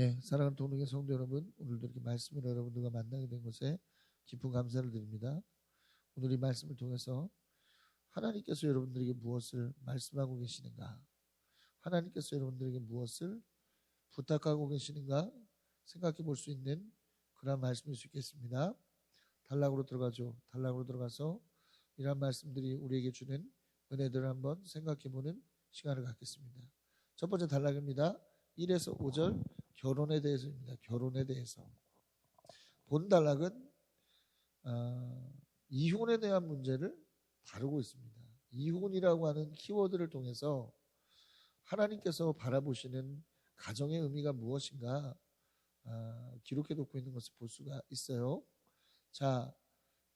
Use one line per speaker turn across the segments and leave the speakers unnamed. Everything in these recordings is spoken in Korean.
예, 사랑하는 동능의 성도 여러분, 오늘도 이렇게 말씀을 여러분들과 만나게 된 것에 깊은 감사를 드립니다. 오늘 이 말씀을 통해서 하나님께서 여러분들에게 무엇을 말씀하고 계시는가? 하나님께서 여러분들에게 무엇을 부탁하고 계시는가? 생각해 볼 수 있는 그런 말씀일 수 있겠습니다. 단락으로 들어가죠. 단락으로 들어가서 이러한 말씀들이 우리에게 주는 은혜들을 한번 생각해 보는 시간을 갖겠습니다. 첫 번째 단락입니다. 1에서 5절 결혼에 대해서입니다. 결혼에 대해서. 본 단락은 어, 이혼에 대한 문제를 다루고 있습니다. 이혼이라고 하는 키워드를 통해서 하나님께서 바라보시는 가정의 의미가 무엇인가 어, 기록해 놓고 있는 것을 볼 수가 있어요. 자,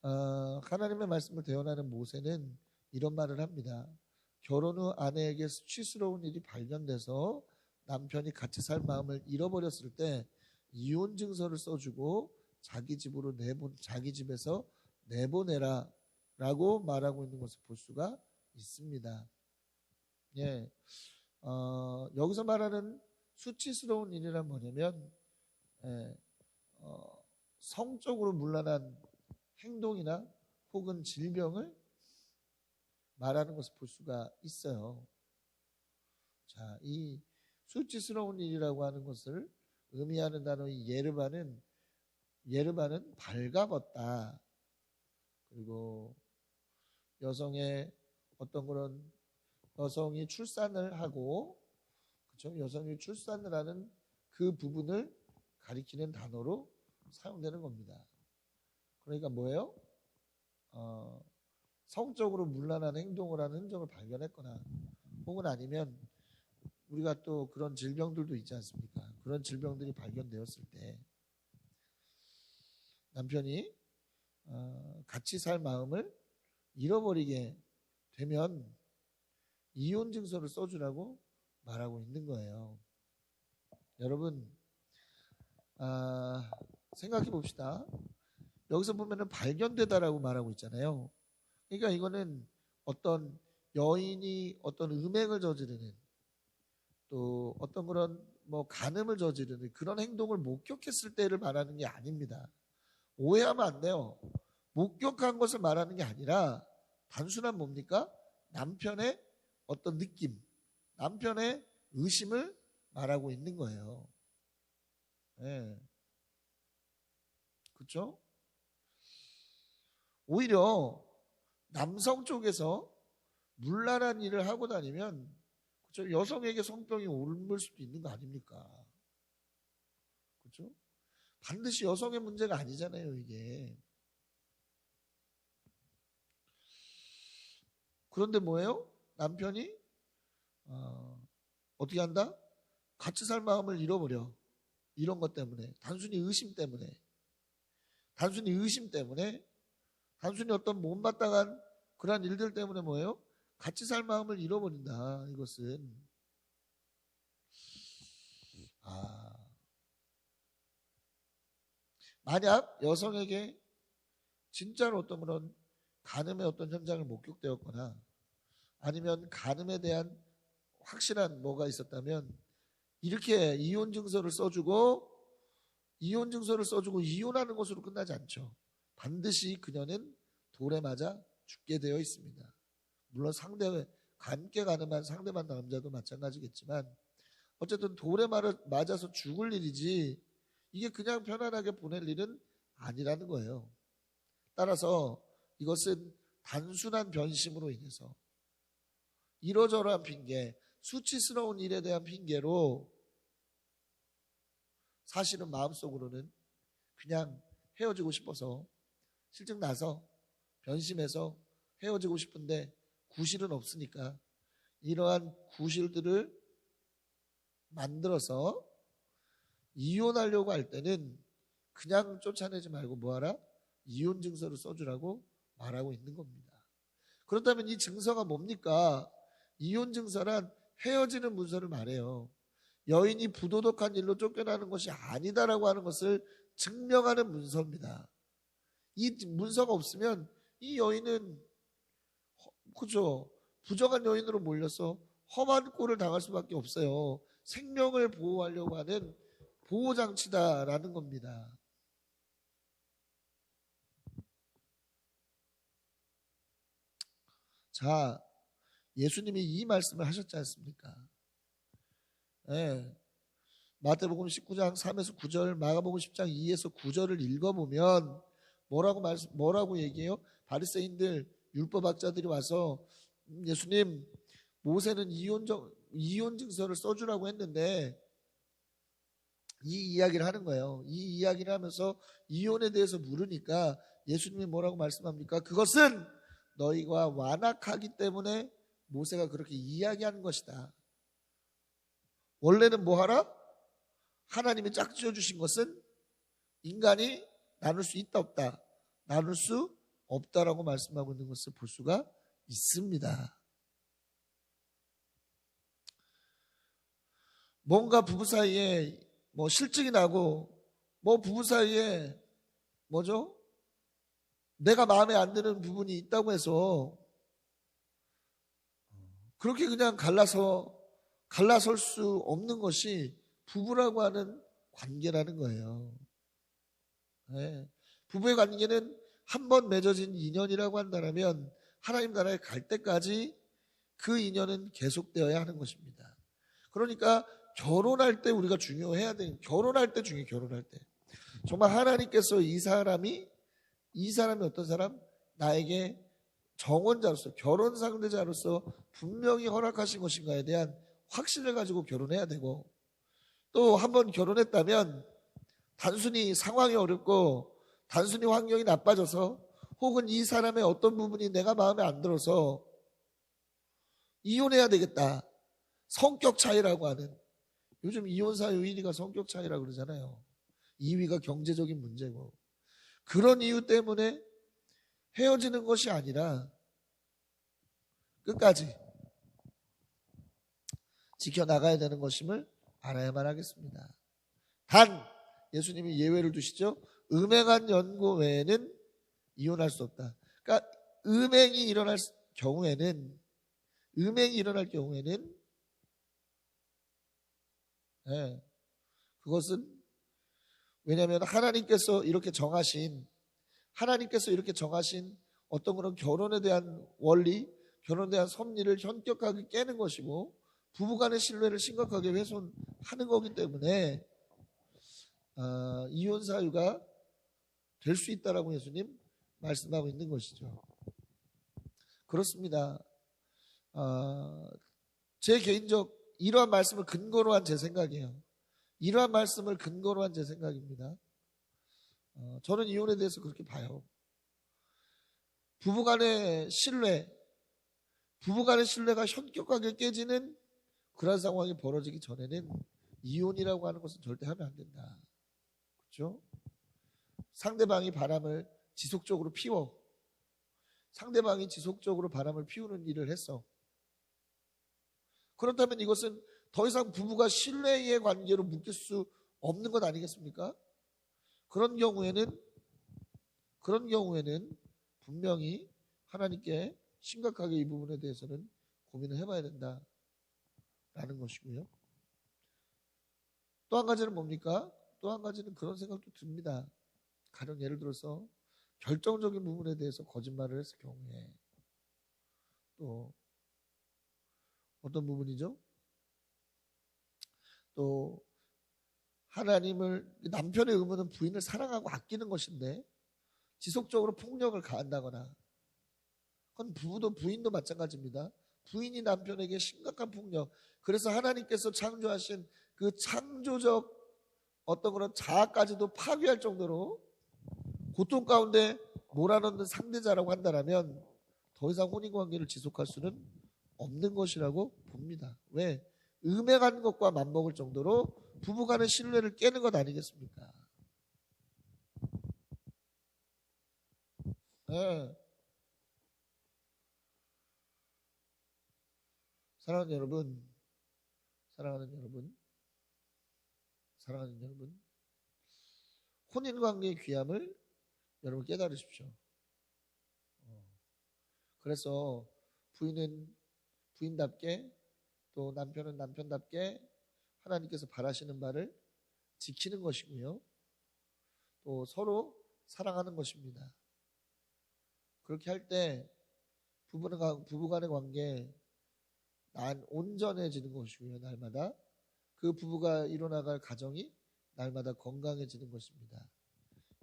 어, 하나님의 말씀을 대언하는 모세는 이런 말을 합니다. 결혼 후 아내에게 수치스러운 일이 발견돼서 남편이 같이 살 마음을 잃어버렸을 때 이혼 증서를 써주고 자기 집으로 내보 자기 집에서 내보내라라고 말하고 있는 것을 볼 수가 있습니다. 예, 어, 여기서 말하는 수치스러운 일이란 뭐냐면 예, 어, 성적으로 문란한 행동이나 혹은 질병을 말하는 것을 볼 수가 있어요. 자, 이 수치스러운 일이라고 하는 것을 의미하는 단어의 예르바는 예르바는 발가벗다. 그리고 여성의 어떤 그런 여성이 출산을 하고 그렇죠? 여성이 출산을 하는 그 부분을 가리키는 단어로 사용되는 겁니다. 그러니까 뭐예요? 어, 성적으로 문란한 행동을 하는 흔적을 발견했거나 혹은 아니면 우리가 또 그런 질병들도 있지 않습니까? 그런 질병들이 발견되었을 때 남편이 어, 같이 살 마음을 잃어버리게 되면 이혼 증서를 써주라고 말하고 있는 거예요. 여러분 아, 생각해 봅시다. 여기서 보면은 발견되다라고 말하고 있잖아요. 그러니까 이거는 어떤 여인이 어떤 음행을 저지르는 또 어떤 그런 뭐 간음을 저지르는 그런 행동을 목격했을 때를 말하는 게 아닙니다. 오해하면 안 돼요. 목격한 것을 말하는 게 아니라 단순한 뭡니까? 남편의 어떤 느낌, 남편의 의심을 말하고 있는 거예요. 예. 네. 그렇죠? 오히려 남성 쪽에서 물란한 일을 하고 다니면 그렇죠? 여성에게 성병이 옮을 수도 있는 거 아닙니까? 그렇죠? 반드시 여성의 문제가 아니잖아요, 이게. 그런데 뭐예요? 남편이 어, 어떻게 한다? 같이 살 마음을 잃어버려. 이런 것 때문에 단순히 의심 때문에 단순히 의심 때문에 단순히 어떤 못마땅한 그러한 일들 때문에 뭐예요? 같이 살 마음을 잃어버린다. 이것은 아 만약 여성에게 진짜로 어떤 그런 간음의 어떤 현장을 목격되었거나 아니면 간음에 대한 확실한 뭐가 있었다면 이렇게 이혼 증서를 써주고 이혼 증서를 써주고 이혼하는 것으로 끝나지 않죠. 반드시 그녀는 돌에 맞아 죽게 되어 있습니다. 물론 상대 함께 가는한 상대만 남자도 마찬가지겠지만 어쨌든 돌에 맞아서 죽을 일이지 이게 그냥 편안하게 보낼 일은 아니라는 거예요. 따라서 이것은 단순한 변심으로 인해서 이러저러한 핑계, 수치스러운 일에 대한 핑계로 사실은 마음속으로는 그냥 헤어지고 싶어서 실증 나서 변심해서 헤어지고 싶은데 구실은 없으니까 이러한 구실들을 만들어서 이혼하려고 할 때는 그냥 쫓아내지 말고 뭐하라? 이혼 증서를 써주라고 말하고 있는 겁니다. 그렇다면 이 증서가 뭡니까? 이혼 증서란 헤어지는 문서를 말해요. 여인이 부도덕한 일로 쫓겨나는 것이 아니다라고 하는 것을 증명하는 문서입니다. 이 문서가 없으면 이 여인은 그죠 부정한 여인으로 몰려서 험한 꼴을 당할 수밖에 없어요. 생명을 보호하려고 하는 보호장치다라는 겁니다. 자, 예수님이 이 말씀을 하셨지 않습니까? 예. 마태복음 19장 3에서 9절, 마가복음 10장 2에서 9절을 읽어보면 뭐라고 말씀, 뭐라고 얘기해요? 바리새인들 율법학자들이 와서 음, 예수님 모세는 이혼 정, 이혼 증서를 써주라고 했는데 이 이야기를 하는 거예요. 이 이야기를 하면서 이혼에 대해서 물으니까 예수님이 뭐라고 말씀합니까? 그것은 너희가 완악하기 때문에 모세가 그렇게 이야기하는 것이다. 원래는 뭐 하라? 하나님이 짝지어 주신 것은 인간이 나눌 수 있다 없다. 나눌 수 없다라고 말씀하고 있는 것을 볼 수가 있습니다. 뭔가 부부 사이에 뭐 실증이 나고 뭐 부부 사이에 뭐죠? 내가 마음에 안 드는 부분이 있다고 해서 그렇게 그냥 갈라서 갈라설 수 없는 것이 부부라고 하는 관계라는 거예요. 네. 부부의 관계는 한 번 맺어진 인연이라고 한다면 하나님 나라에 갈 때까지 그 인연은 계속되어야 하는 것입니다. 그러니까 결혼할 때 우리가 중요해야 돼. 결혼할 때 중요해, 결혼할 때. 정말 하나님께서 이 사람이, 이 사람이 어떤 사람? 나에게 정원자로서, 결혼 상대자로서 분명히 허락하신 것인가에 대한 확신을 가지고 결혼해야 되고, 또 한 번 결혼했다면 단순히 상황이 어렵고, 단순히 환경이 나빠져서, 혹은 이 사람의 어떤 부분이 내가 마음에 안 들어서 이혼해야 되겠다. 성격 차이라고 하는 요즘 이혼사 유 1위가 성격 차이라 그러잖아요. 2위가 경제적인 문제고. 그런 이유 때문에 헤어지는 것이 아니라 끝까지 지켜나가야 되는 것임을 알아야만 하겠습니다. 단, 예수님이 예외를 두시죠. 음행한 연고 외에는 이혼할 수 없다. 그러니까 음행이 일어날 경우에는 음행이 일어날 경우에는 네. 그것은 왜냐하면 하나님께서 이렇게 정하신 하나님께서 이렇게 정하신 어떤 그런 결혼에 대한 원리, 결혼에 대한 섭리를 현격하게 깨는 것이고 부부간의 신뢰를 심각하게 훼손하는 거기 때문에 어, 이혼 사유가 될 수 있다라고 예수님 말씀하고 있는 것이죠. 그렇습니다. 어, 제 개인적 이러한 말씀을 근거로 한 제 생각이에요. 이러한 말씀을 근거로 한 제 생각입니다. 어, 저는 이혼에 대해서 그렇게 봐요. 부부간의 신뢰, 부부간의 신뢰가 현격하게 깨지는 그런 상황이 벌어지기 전에는 이혼이라고 하는 것은 절대 하면 안 된다. 그렇죠? 상대방이 바람을 지속적으로 피워 상대방이 지속적으로 바람을 피우는 일을 했어. 그렇다면 이것은 더 이상 부부가 신뢰의 관계로 묶일 수 없는 것 아니겠습니까? 그런 경우에는 그런 경우에는 분명히 하나님께 심각하게 이 부분에 대해서는 고민을 해봐야 된다라는 것이고요. 또 한 가지는 뭡니까? 또 한 가지는 그런 생각도 듭니다. 가령 예를 들어서 결정적인 부분에 대해서 거짓말을 했을 경우에 또 어떤 부분이죠? 또 하나님을 남편의 의무는 부인을 사랑하고 아끼는 것인데 지속적으로 폭력을 가한다거나 그건 부부도 부인도 마찬가지입니다. 부인이 남편에게 심각한 폭력. 그래서 하나님께서 창조하신 그 창조적 어떤 그런 자아까지도 파괴할 정도로 고통 가운데 몰아넣는 상대자라고 한다면 더 이상 혼인관계를 지속할 수는 없는 것이라고 봅니다. 왜? 음행한 것과 맞먹을 정도로 부부간의 신뢰를 깨는 것 아니겠습니까? 네. 사랑하는 여러분, 사랑하는 여러분, 사랑하는 여러분, 혼인관계의 귀함을 여러분 깨달으십시오. 어. 그래서 부인은 부인답게 또 남편은 남편답게 하나님께서 바라시는 바를 지키는 것이고요. 또 서로 사랑하는 것입니다. 그렇게 할 때 부부간의 관계 난 온전해지는 것이고요. 날마다 그 부부가 이뤄나갈 가정이 날마다 건강해지는 것입니다.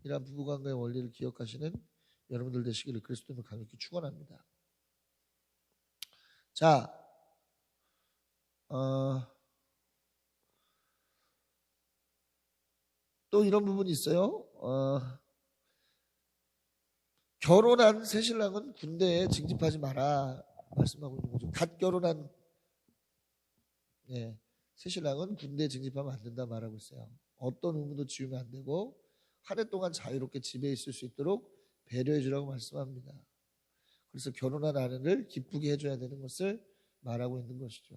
이러한 부부관계의 원리를 기억하시는 여러분들 되시기를 그리스도님을 강력히 축원합니다. 자, 어, 또 이런 부분이 있어요. 어, 결혼한 새 신랑은 군대에 징집하지 마라 말씀하고 있는 거죠. 갓 결혼한 예, 새 신랑은 군대에 징집하면 안 된다 말하고 있어요. 어떤 의무도 지우면 안 되고 한 해 동안 자유롭게 집에 있을 수 있도록 배려해 주라고 말씀합니다. 그래서 결혼한 아내를 기쁘게 해줘야 되는 것을 말하고 있는 것이죠.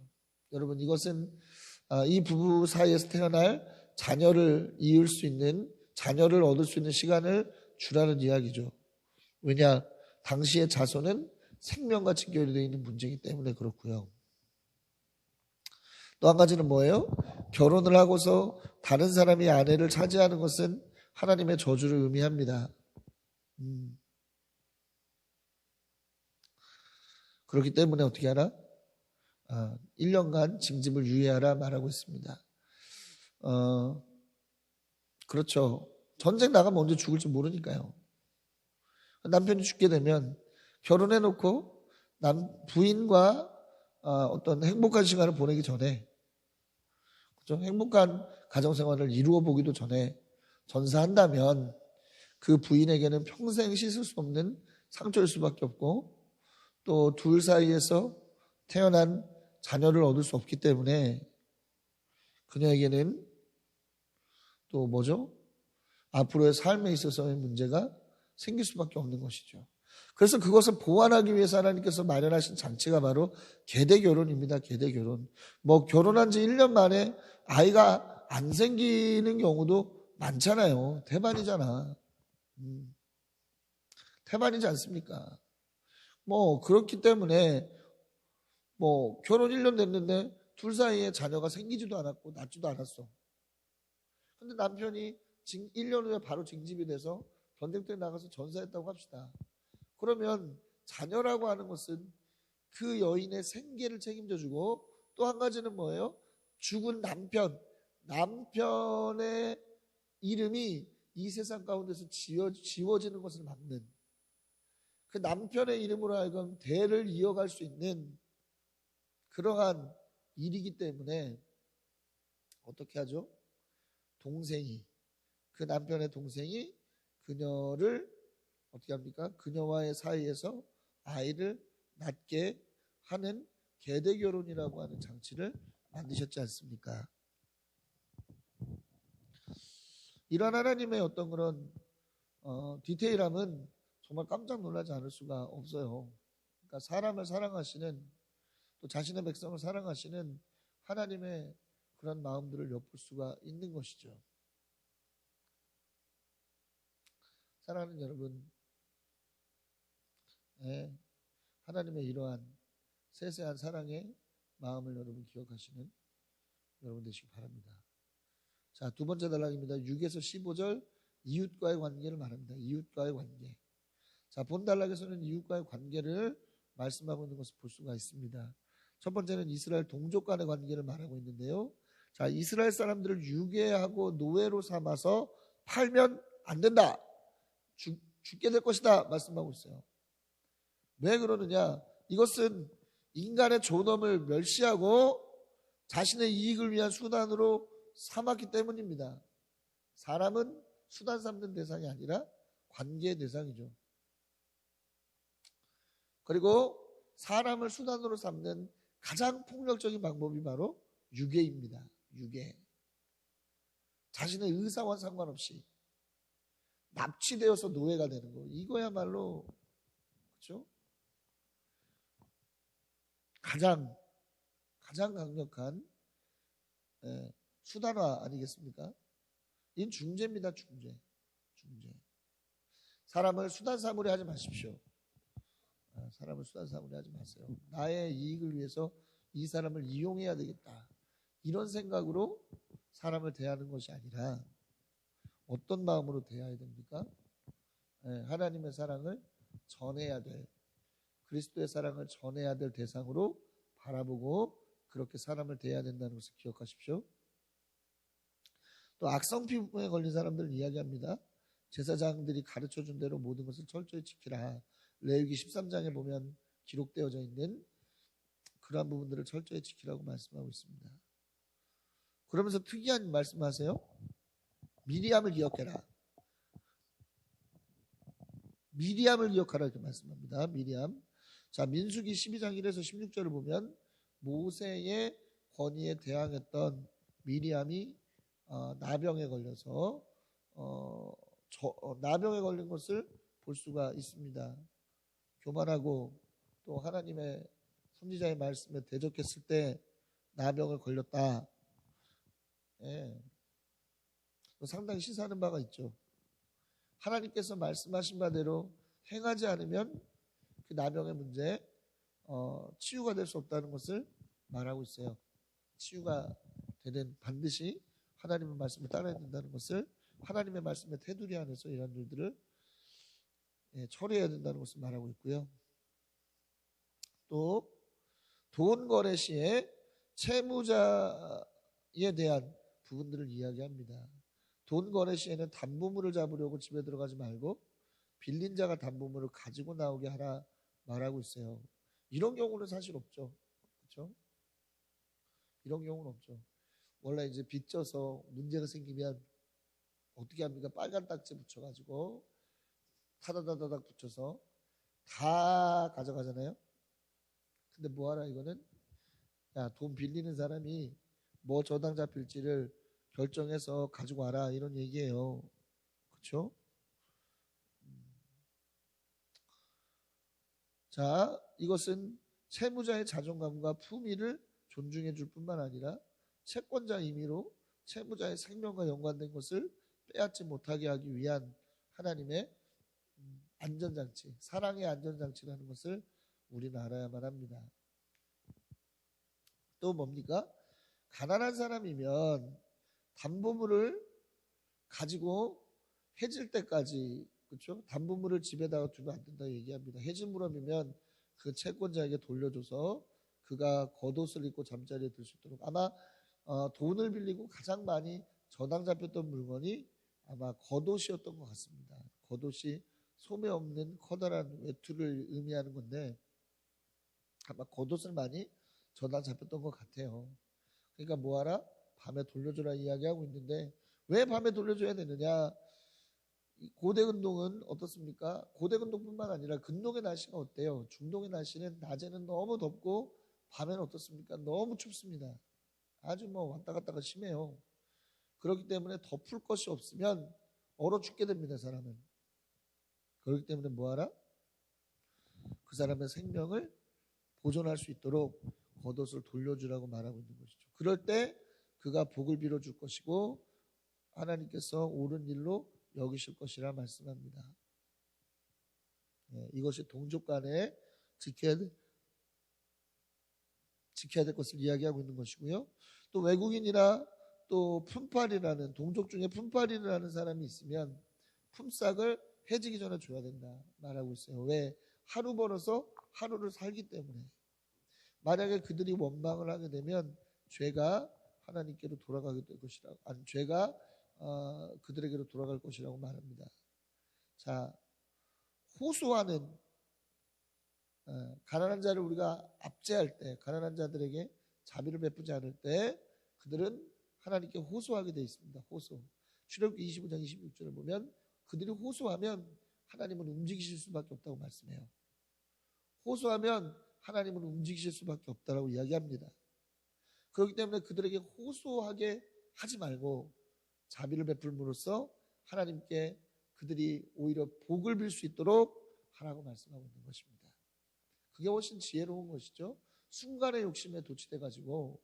여러분 이것은 아, 이 부부 사이에서 태어날 자녀를 이을 수 있는 자녀를 얻을 수 있는 시간을 주라는 이야기죠. 왜냐 당시의 자손은 생명과 직결되어 있는 문제이기 때문에 그렇고요. 또 한 가지는 뭐예요? 결혼을 하고서 다른 사람이 아내를 차지하는 것은 하나님의 저주를 의미합니다. 음. 그렇기 때문에 어떻게 하라? 아, 1년간 징집을 유예하라 말하고 있습니다. 어, 그렇죠. 전쟁 나가면 언제 죽을지 모르니까요. 남편이 죽게 되면 결혼해놓고 남 부인과 어, 어떤 행복한 시간을 보내기 전에 그렇죠? 행복한 가정 생활을 이루어 보기도 전에 전사한다면 그 부인에게는 평생 씻을 수 없는 상처일 수밖에 없고 또 둘 사이에서 태어난 자녀를 얻을 수 없기 때문에 그녀에게는 또 뭐죠? 앞으로의 삶에 있어서의 문제가 생길 수밖에 없는 것이죠. 그래서 그것을 보완하기 위해서 하나님께서 마련하신 장치가 바로 계대 결혼입니다. 계대 결혼. 뭐 결혼한 지 1년 만에 아이가 안 생기는 경우도 많잖아요. 대반이잖아. 음. 태반이지 않습니까? 뭐 그렇기 때문에 뭐 결혼 1년 됐는데 둘 사이에 자녀가 생기지도 않았고 낳지도 않았어. 근데 남편이 1년 후에 바로 징집이 돼서 전쟁터에 나가서 전사했다고 합시다. 그러면 자녀라고 하는 것은 그 여인의 생계를 책임져 주고 또 한 가지는 뭐예요? 죽은 남편, 남편의 이름이 이 세상 가운데서 지워, 지워지는 것을 막는 그 남편의 이름으로 하여금 대를 이어갈 수 있는 그러한 일이기 때문에 어떻게 하죠? 동생이 그 남편의 동생이 그녀를 어떻게 합니까? 그녀와의 사이에서 아이를 낳게 하는 계대 결혼이라고 하는 장치를 만드셨지 않습니까? 이런 하나님의 어떤 그런 어, 디테일함은 정말 깜짝 놀라지 않을 수가 없어요. 그러니까 사람을 사랑하시는 또 자신의 백성을 사랑하시는 하나님의 그런 마음들을 엿볼 수가 있는 것이죠. 사랑하는 여러분, 네, 하나님의 이러한 세세한 사랑의 마음을 여러분 기억하시는 여러분 되시기 바랍니다. 자, 두 번째 단락입니다. 6에서 15절 이웃과의 관계를 말합니다. 이웃과의 관계. 자, 본 단락에서는 이웃과의 관계를 말씀하고 있는 것을 볼 수가 있습니다. 첫 번째는 이스라엘 동족 간의 관계를 말하고 있는데요. 자, 이스라엘 사람들을 유괴하고 노예로 삼아서 팔면 안 된다. 죽, 죽게 될 것이다. 말씀하고 있어요. 왜 그러느냐? 이것은 인간의 존엄을 멸시하고 자신의 이익을 위한 수단으로 삼았기 때문입니다. 사람은 수단 삼는 대상이 아니라 관계의 대상이죠. 그리고 사람을 수단으로 삼는 가장 폭력적인 방법이 바로 유괴입니다. 유괴. 자신의 의사와 상관없이 납치되어서 노예가 되는 거. 이거야말로 그렇죠? 가장 가장 강력한 예, 수단화 아니겠습니까? 이건 중재입니다, 중재. 중재. 사람을 수단 삼으려 하지 마십시오. 아, 사람을 수단 삼으려 하지 마세요. 나의 이익을 위해서 이 사람을 이용해야 되겠다. 이런 생각으로 사람을 대하는 것이 아니라 어떤 마음으로 대해야 됩니까? 예, 하나님의 사랑을 전해야 될 그리스도의 사랑을 전해야 될 대상으로 바라보고 그렇게 사람을 대해야 된다는 것을 기억하십시오. 또 악성 피부에 걸린 사람들을 이야기합니다. 제사장들이 가르쳐 준 대로 모든 것을 철저히 지키라. 레위기 13장에 보면 기록되어져 있는 그러한 부분들을 철저히 지키라고 말씀하고 있습니다. 그러면서 특이한 말씀하세요. 미리암을 기억해라. 미리암을 기억하라 이렇게 말씀합니다. 미리암. 자, 민수기 12장 1에서 16절을 보면 모세의 권위에 대항했던 미리암이 어, 나병에 걸려서 어, 저, 어, 나병에 걸린 것을 볼 수가 있습니다. 교만하고 또 하나님의 선지자의 말씀에 대적했을 때 나병을 걸렸다. 예. 상당히 시사하는 바가 있죠. 하나님께서 말씀하신 바대로 행하지 않으면 그 나병의 문제 어, 치유가 될 수 없다는 것을 말하고 있어요. 치유가 되는 반드시 하나님의 말씀을 따라야 된다는 것을 하나님의 말씀의 테두리 안에서 이런 일들을 예, 처리해야 된다는 것을 말하고 있고요. 또 돈 거래 시에 채무자에 대한 부분들을 이야기합니다. 돈 거래 시에는 담보물을 잡으려고 집에 들어가지 말고 빌린 자가 담보물을 가지고 나오게 하라 말하고 있어요. 이런 경우는 사실 없죠. 그렇죠? 이런 경우는 없죠. 원래 이제 빚져서 문제가 생기면 어떻게 합니까? 빨간 딱지 붙여가지고 타다다다닥 붙여서 다 가져가잖아요. 근데 뭐하라 이거는 야 돈 빌리는 사람이 뭐 저당 잡힐지를 결정해서 가지고 와라 이런 얘기예요. 그렇죠? 자, 이것은 채무자의 자존감과 품위를 존중해 줄 뿐만 아니라 채권자 임의로 채무자의 생명과 연관된 것을 빼앗지 못하게 하기 위한 하나님의 안전장치, 사랑의 안전장치라는 것을 우리는 알아야만 합니다. 또 뭡니까? 가난한 사람이면 담보물을 가지고 해질 때까지 그렇죠? 담보물을 집에다가 두면 안 된다 얘기합니다. 해진 물음이면 그 채권자에게 돌려줘서 그가 겉옷을 입고 잠자리에 들 수 있도록 아마 어, 돈을 빌리고 가장 많이 저당 잡혔던 물건이 아마 겉옷이었던 것 같습니다. 겉옷이 소매 없는 커다란 외투를 의미하는 건데 아마 겉옷을 많이 저당 잡혔던 것 같아요. 그러니까 뭐하라? 밤에 돌려줘라 이야기하고 있는데 왜 밤에 돌려줘야 되느냐? 고대 근동은 어떻습니까? 고대 근동뿐만 아니라 근동의 날씨가 어때요? 중동의 날씨는 낮에는 너무 덥고 밤에는 어떻습니까? 너무 춥습니다. 아주 뭐 왔다 갔다가 심해요. 그렇기 때문에 덮을 것이 없으면 얼어 죽게 됩니다, 사람은. 그렇기 때문에 뭐하라? 그 사람의 생명을 보존할 수 있도록 겉옷을 돌려주라고 말하고 있는 것이죠. 그럴 때 그가 복을 빌어줄 것이고 하나님께서 옳은 일로 여기실 것이라 말씀합니다. 네, 이것이 동족 간에 지켜야, 지켜야 될 것을 이야기하고 있는 것이고요. 또 외국인이나 또 품팔이라는 동족 중에 품팔이라는 사람이 있으면 품삯을 해지기 전에 줘야 된다 말하고 있어요. 왜? 하루 벌어서 하루를 살기 때문에. 만약에 그들이 원망을 하게 되면 죄가 하나님께로 돌아가게 될 것이라고 아니 죄가 어, 그들에게로 돌아갈 것이라고 말합니다. 자 호소하는 어, 가난한 자를 우리가 압제할 때 가난한 자들에게 자비를 베푸지 않을 때 그들은 하나님께 호소하게 되어 있습니다. 호소. 출애굽기 25장 26절을 보면 그들이 호소하면 하나님은 움직이실 수밖에 없다고 말씀해요. 호소하면 하나님은 움직이실 수밖에 없다라고 이야기합니다. 그렇기 때문에 그들에게 호소하게 하지 말고 자비를 베풀므로써 하나님께 그들이 오히려 복을 빌 수 있도록 하라고 말씀하고 있는 것입니다. 그게 훨씬 지혜로운 것이죠. 순간의 욕심에 도취돼 가지고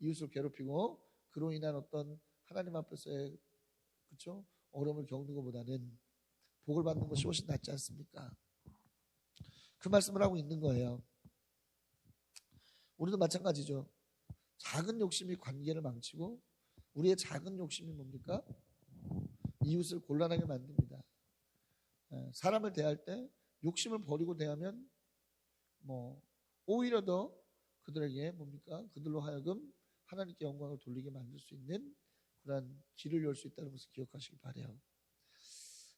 이웃을 괴롭히고 그로 인한 어떤 하나님 앞에서의 그렇죠 어려움을 겪는 것보다는 복을 받는 것이 훨씬 낫지 않습니까? 그 말씀을 하고 있는 거예요. 우리도 마찬가지죠. 작은 욕심이 관계를 망치고 우리의 작은 욕심이 뭡니까? 이웃을 곤란하게 만듭니다. 예, 사람을 대할 때 욕심을 버리고 대하면 뭐 오히려 더 그들에게 뭡니까? 그들로 하여금 하나님께 영광을 돌리게 만들 수 있는 그러한 길을 열 수 있다는 것을 기억하시기 바래요.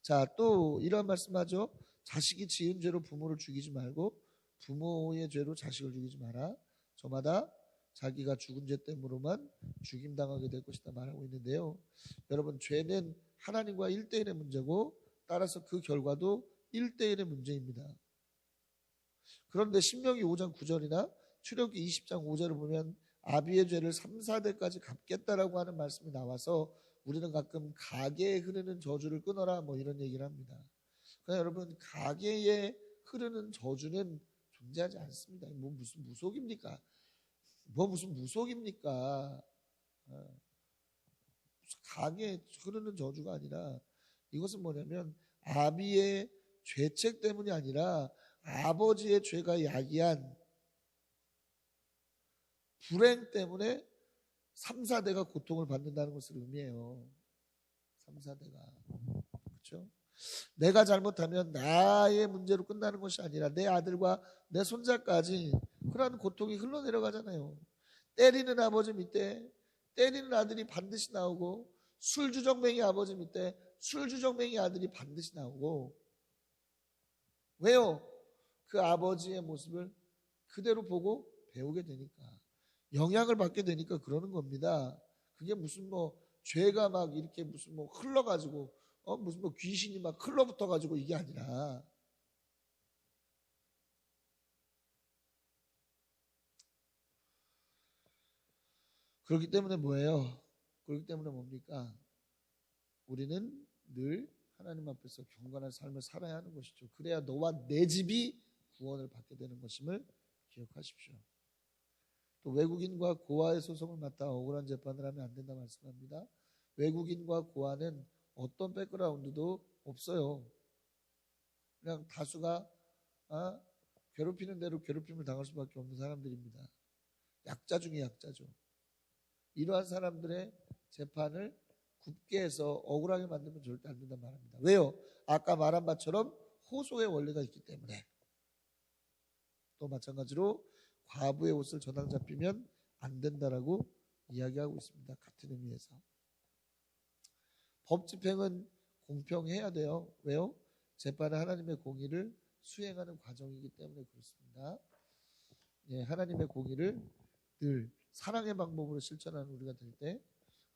자, 또 이런 말씀하죠. 자식이 지은 죄로 부모를 죽이지 말고 부모의 죄로 자식을 죽이지 마라. 저마다 자기가 죽은 죄 때문으로만 죽임 당하게 될 것이다 말하고 있는데요. 여러분 죄는 하나님과 1대1의 문제고 따라서 그 결과도 1대1의 문제입니다. 그런데 신명기 5장 9절이나 출애굽기 20장 5절을 보면 아비의 죄를 3, 4대까지 갚겠다라고 하는 말씀이 나와서 우리는 가끔 가게에 흐르는 저주를 끊어라 뭐 이런 얘기를 합니다. 그러나 여러분 가게에 흐르는 저주는 존재하지 않습니다. 뭐 무슨 무속입니까? 뭐 무슨 무속입니까? 어, 가게에 흐르는 저주가 아니라 이것은 뭐냐면 아비의 죄책 때문이 아니라 아버지의 죄가 야기한 불행 때문에 3, 4대가 고통을 받는다는 것을 의미해요. 3, 4대가. 그렇죠? 내가 잘못하면 나의 문제로 끝나는 것이 아니라 내 아들과 내 손자까지 그러한 고통이 흘러내려가잖아요. 때리는 아버지 밑에 때리는 아들이 반드시 나오고 술주정맹이 아버지 밑에 술주정맹이 아들이 반드시 나오고 왜요? 그 아버지의 모습을 그대로 보고 배우게 되니까 영향을 받게 되니까 그러는 겁니다. 그게 무슨 뭐 죄가 막 이렇게 무슨 뭐 흘러가지고 어 무슨 뭐 귀신이 막 흘러붙어 가지고 이게 아니라 그렇기 때문에 뭐예요? 그렇기 때문에 뭡니까? 우리는 늘 하나님 앞에서 경건한 삶을 살아야 하는 것이죠. 그래야 너와 내 집이 구원을 받게 되는 것임을 기억하십시오. 또 외국인과 고아의 소송을 맡아 억울한 재판을 하면 안 된다 말씀합니다. 외국인과 고아는 어떤 백그라운드도 없어요. 그냥 다수가 아, 괴롭히는 대로 괴롭힘을 당할 수밖에 없는 사람들입니다. 약자 중에 약자죠. 이러한 사람들의 재판을 굳게 해서 억울하게 만들면 절대 안 된다 말합니다. 왜요? 아까 말한 바처럼 호소의 원리가 있기 때문에. 또 마찬가지로 과부의 옷을 저당 잡히면 안 된다라고 이야기하고 있습니다. 같은 의미에서. 법 집행은 공평해야 돼요. 왜요? 재판은 하나님의 공의를 수행하는 과정이기 때문에 그렇습니다. 예, 하나님의 공의를 늘 사랑의 방법으로 실천하는 우리가 될 때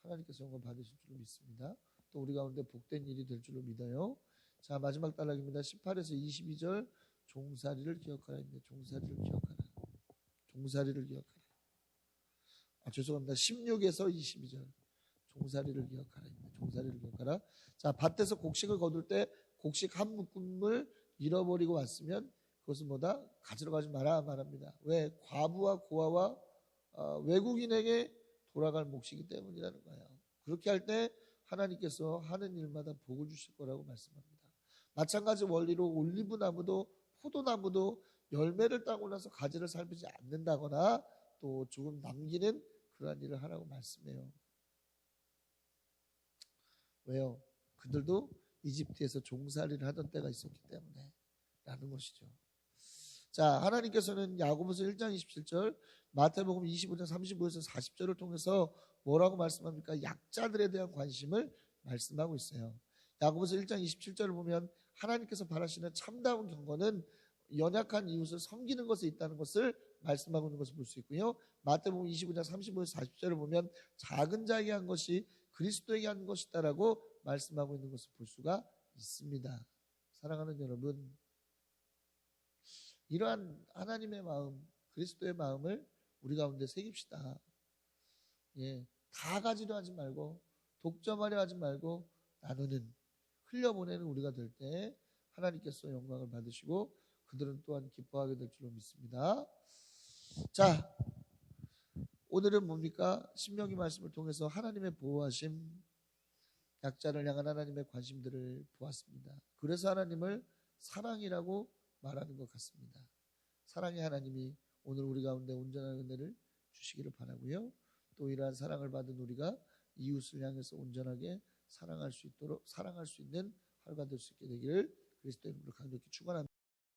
하나님께서 영광 받으실 줄로 믿습니다. 또 우리 가운데 복된 일이 될 줄로 믿어요. 자 마지막 단락입니다. 18에서 22절 종살이를 기억하라 했는데 종살이를 기억하라. 종살이를 기억하라. 아 죄송합니다. 16에서 22절 종살이를 기억하라 했는데 종살이를 기억하라. 자 밭에서 곡식을 거둘 때 곡식 한 묶음을 잃어버리고 왔으면 그것은 뭐다? 가지러 가지 마라 말합니다. 왜? 과부와 고아와 어, 외국인에게 돌아갈 몫이기 때문이라는 거예요. 그렇게 할 때 하나님께서 하는 일마다 복을 주실 거라고 말씀합니다. 마찬가지 원리로 올리브 나무도 포도나무도 열매를 따고 나서 가지를 살피지 않는다거나 또 조금 남기는 그러한 일을 하라고 말씀해요. 왜요? 그들도 이집트에서 종살이를 하던 때가 있었기 때문에 라는 것이죠. 자, 하나님께서는 야고보서 1장 27절, 마태복음 25장 35에서 40절을 통해서 뭐라고 말씀합니까? 약자들에 대한 관심을 말씀하고 있어요. 야고보서 1장 27절을 보면 하나님께서 바라시는 참다운 경건은 연약한 이웃을 섬기는 것에 있다는 것을 말씀하고 있는 것을 볼 수 있고요. 마태복음 25장 35에서 40절을 보면 작은 자에게 한 것이 그리스도에게 한 것이다라고 말씀하고 있는 것을 볼 수가 있습니다. 사랑하는 여러분, 이러한 하나님의 마음, 그리스도의 마음을 우리 가운데 새깁시다. 예, 다 가지려 하지 말고 독점하려 하지 말고 나누는 흘려보내는 우리가 될 때 하나님께서 영광을 받으시고 그들은 또한 기뻐하게 될 줄로 믿습니다. 자, 오늘은 뭡니까? 신명기 말씀을 통해서 하나님의 보호하심, 약자를 향한 하나님의 관심들을 보았습니다. 그래서 하나님을 사랑이라고 말하는 것 같습니다. 사랑의 하나님이 오늘 우리 가운데 온전한 은혜를 주시기를 바라고요. 또 이러한 사랑을 받은 우리가 이웃을 향해서 온전하게 사랑할 수 있도록 사랑할 수 있는 하루가 될 수 있게 되기를 그리스도 이름으로 강력히 축원합니다.